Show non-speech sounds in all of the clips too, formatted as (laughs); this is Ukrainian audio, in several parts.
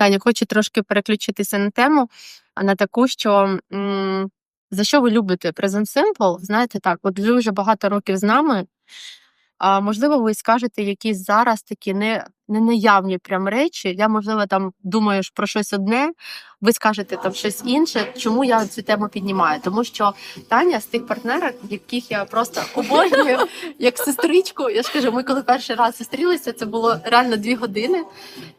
Таня, хочу трошки переключитися на тему, а на таку, що м, за що ви любите Present Simple? Знаєте, так, от ви вже багато років з нами. А можливо, ви скажете якісь зараз такі не, не наявні прям речі. Я, можливо, там думаю про щось одне, ви скажете там щось інше. Чому я цю тему піднімаю? Тому що Таня з тих партнерок, яких я просто обожнюю, (laughs) як сестричку. Я ж кажу, ми коли перший раз зустрілися, це було реально дві години,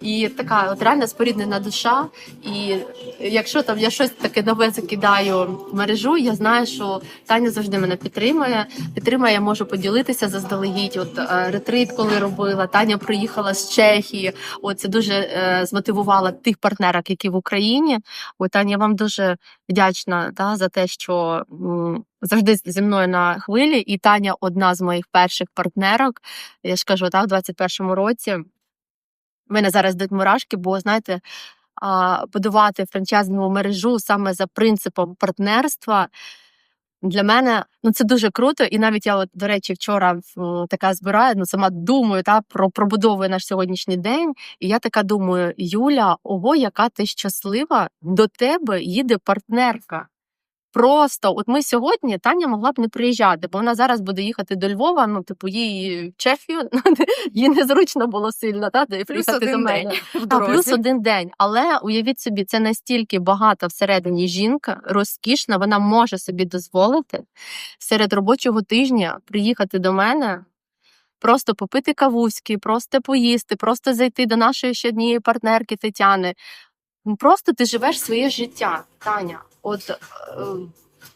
і така от реально споріднена душа. І якщо там я щось таке нове закидаю в мережу, я знаю, що Таня завжди мене підтримує. Підтримує, я можу поділитися заздалегідь. От е, ретрит, коли робила, Таня приїхала з Чехії. От це дуже е, змотивувало тих партнерок, які в Україні. От Таня, я вам дуже вдячна та, за те, що м, завжди зі мною на хвилі. І Таня одна з моїх перших партнерок. Я ж кажу, так, в 21-му році. Мене зараз йдуть мурашки, бо знаєте, будувати франчайзингову мережу саме за принципом партнерства. Для мене ну це дуже круто, і навіть я, от, до речі, вчора така збираю, ну сама думаю та про пробудовую наш сьогоднішній день. І я така думаю: Юля, ого, яка ти щаслива! До тебе їде партнерка. Просто, от ми сьогодні Таня могла б не приїжджати, бо вона зараз буде їхати до Львова. Ну, типу, їй в Чехію (laughs) їй незручно було сильно, та де Плюс приїхати до один мене. день в А, плюс один день. Але уявіть собі, це настільки багата всередині жінка, розкішна, вона може собі дозволити серед робочого тижня приїхати до мене. Просто попити кавуськи, просто поїсти, просто зайти до нашої ще однієї партнерки Тетяни. Ну, Просто ти живеш своє життя, Таня. От е,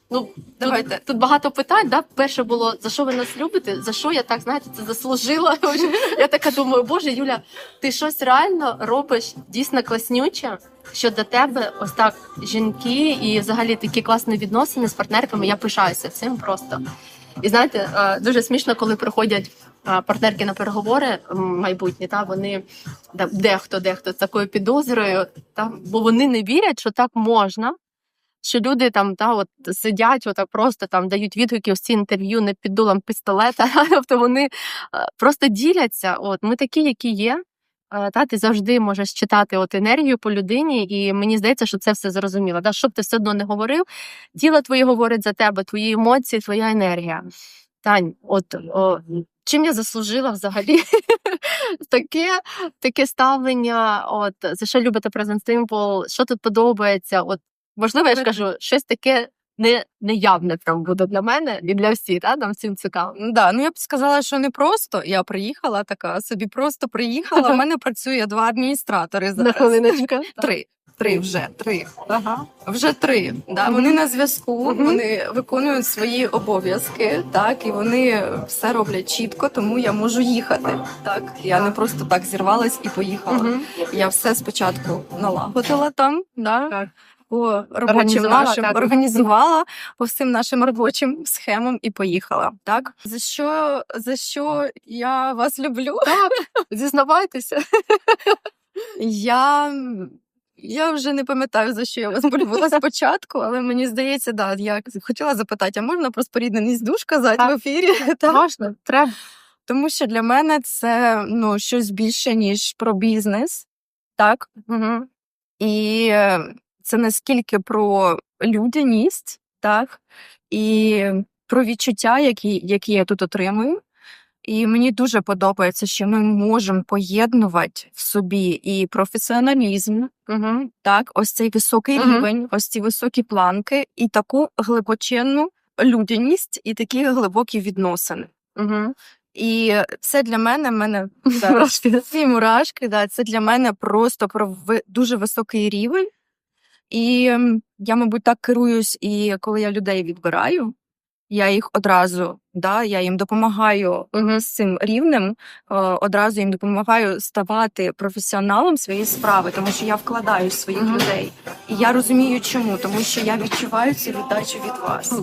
ну Давайте. Тут, багато питань. Да? Перше було за що ви нас любите? За що я так знаєте, це заслужила? (laughs) Я така думаю, боже, Юля, ти щось реально робиш дійсно класнюче, що до тебе ось так жінки і взагалі такі класні відносини з партнерками. Я пишаюся цим просто. І знаєте, е, дуже смішно, коли приходять е, партнерки на переговори майбутні, та вони дехто, дехто з такою підозрою, та, бо вони не вірять, що так можна. Що люди там та от сидять, отак просто там дають відгуки ці інтерв'ю не під дулом пістолета. (laughs) Тобто вони просто діляться. От ми такі, які є. Та ти завжди можеш читати от енергію по людині, і мені здається, що це все зрозуміло. Да? Щоб ти все одно не говорив, тіло твоє говорить за тебе, твої емоції, твоя енергія. Тань, от о, чим я заслужила взагалі (laughs) таке, таке ставлення? От за що любите Present Simple? Що тут подобається? От можливо, я ж кажу, щось таке не, неявне прям буде для мене і для всіх, та? нам всім цікаво. Да, ну я б сказала, що не просто. Я приїхала така, собі просто приїхала. У (laughs) мене працює два адміністратори На хвилиночку. (laughs) Три. Три вже три. Ага. Вже три. Да, вони на зв'язку, вони виконують свої обов'язки, так і вони все роблять чітко, тому я можу їхати. Так, я не просто так зірвалась і поїхала. Я все спочатку налагодила там, да, Так. По робочим Організувала, нашим так. організувала по всім нашим робочим схемам і поїхала. Так за що за що я вас люблю? Так, (laughs) зізнавайтеся. Я. Я вже не пам'ятаю, за що я вас полюбила спочатку, але мені здається, да, я хотіла запитати, а можна про спорідненість душ казати Так. в ефірі? (laughs) Так. Можна, треба. Тому що для мене це ну, щось більше, ніж про бізнес, так? Угу. І е, це наскільки про людяність, так, і про відчуття, які, які я тут отримую. І мені дуже подобається, що ми можемо поєднувати в собі і професіоналізм, Угу. так, ось цей високий Мгм. рівень, ось ці високі планки, і таку глибоченну людяність, і такі глибокі відносини. Угу. І це для мене, мене ці мурашки, да, це для мене просто про дуже високий рівень. І ем, я, мабуть, так керуюсь, і коли я людей відбираю, я їх одразу, да, я їм допомагаю Угу. з цим рівнем, е, одразу їм допомагаю ставати професіоналом своєї справи, тому що я вкладаю своїх Мгм. людей. І я розумію, чому, тому що я відчуваю цю віддачу від вас.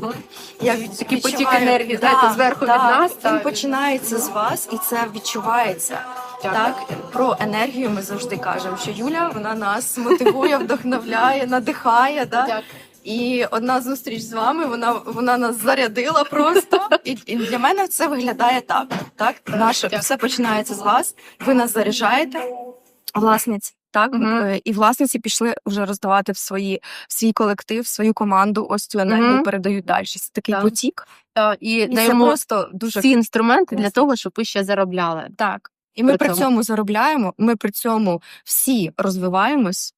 Я від Такий потік енергії, знаєте, зверху від нас, Він так. починається з вас, і це відчувається. Дякую. Так, про енергію ми завжди кажемо, що Юля вона нас мотивує, вдохновляє, надихає. Да? І одна зустріч з вами, вона, вона нас зарядила просто. І, і для мене це виглядає так. так? Наше все починається з вас. Ви нас заряджаєте, власниць. Так, Мгм. е, і власниці пішли вже роздавати в свої в свій колектив, в свою команду. Ось цю енергію Мгм. передають далі. Це такий Так. потік. І, І це просто дуже всі інструменти для того, щоб ви ще заробляли. так. І ми при при цьому. цьому заробляємо. Ми при цьому всі розвиваємось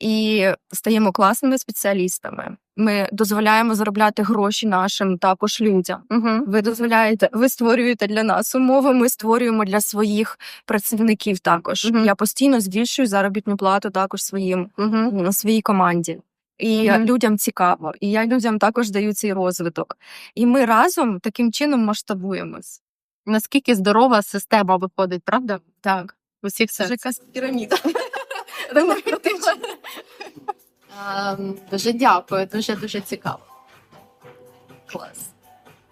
і стаємо класними спеціалістами. Ми дозволяємо заробляти гроші нашим також людям. Угу. Ви дозволяєте, ви створюєте для нас умови. Ми створюємо для своїх працівників також. Мгм. Я постійно збільшую заробітну плату також своїм Угу. на своїй команді. І Мгм. людям цікаво, і я людям також даю цей розвиток. І ми разом таким чином масштабуємось. Наскільки здорова система виходить, правда? Так, усіх це якась піраміда. (laughs) Ем, Дуже дякую, дуже дуже цікаво. Клас.